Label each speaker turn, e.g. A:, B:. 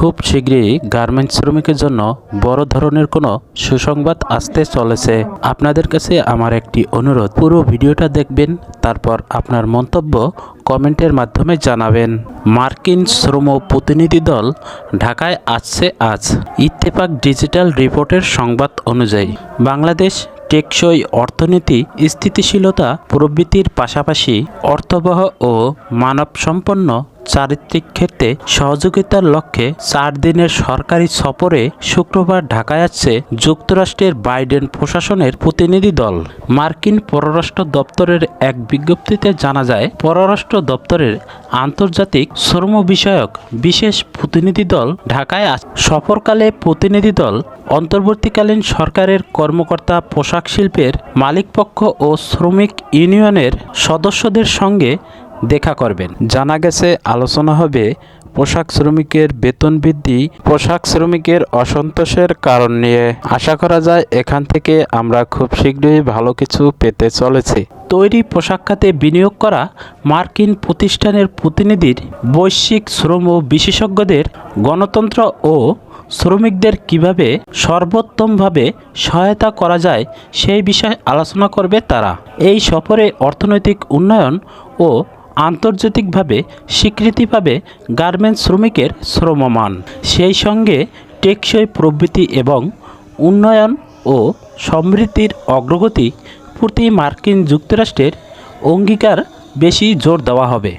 A: খুব শীঘ্রই গার্মেন্টস শ্রমিকের জন্য বড় ধরনের কোনো সুসংবাদ আসতে চলেছে। আপনাদের কাছে আমার একটি অনুরোধ, পুরো ভিডিওটা দেখবেন, তারপর আপনার মন্তব্য কমেন্টের মাধ্যমে জানাবেন। মার্কিন শ্রম প্রতিনিধি দল ঢাকায় আসছে আজ ইত্তেফাক ডিজিটাল রিপোর্টের সংবাদ অনুযায়ী। বাংলাদেশ টেকসই অর্থনীতি, স্থিতিশীলতা প্রবৃত্তির পাশাপাশি অর্থবহ ও মানবসম্পন্ন চারিত্রিক ক্ষেত্রে সহযোগিতার লক্ষ্যে চার দিনের সরকারি সফরে শুক্রবার ঢাকায় আসছে যুক্তরাষ্ট্রের বাইডেন প্রশাসনের প্রতিনিধি দল। মার্কিন পররাষ্ট্র দপ্তরের এক বিজ্ঞপ্তিতে জানা যায়, পররাষ্ট্র দপ্তরের আন্তর্জাতিক শ্রম বিষয়ক বিশেষ প্রতিনিধি দল ঢাকায় সফরকালে প্রতিনিধি দল অন্তর্বর্তীকালীন সরকারের কর্মকর্তা পোশাক শিল্পের মালিকপক্ষ ও শ্রমিক ইউনিয়নের সদস্যদের সঙ্গে দেখা করবেন। জানা গেছে, আলোচনা হবে পোশাক শ্রমিকের বেতন বৃদ্ধি, পোশাক শ্রমিকের অসন্তোষের কারণ নিয়ে। আশা করা যায়, এখান থেকে আমরা খুব শীঘ্রই ভালো কিছু পেতে চলেছে। তৈরি পোশাক খাতে বিনিয়োগ করা মার্কিন প্রতিষ্ঠানের প্রতিনিধির বৈশ্বিক শ্রম বিশেষজ্ঞদের গণতন্ত্র ও শ্রমিকদের কীভাবে সর্বোত্তমভাবে সহায়তা করা যায়, সেই বিষয়ে আলোচনা করবে তারা। এই সফরে অর্থনৈতিক উন্নয়ন ও আন্তর্জাতিকভাবে স্বীকৃতি পাবে গার্মেন্টস শ্রমিকের শ্রমমান। সেই সঙ্গে টেকসই প্রবৃতি এবং উন্নয়ন ও সমৃদ্ধির অগ্রগতি প্রতি মার্কিন যুক্তরাষ্ট্রের অঙ্গীকার বেশি জোর দেওয়া হবে।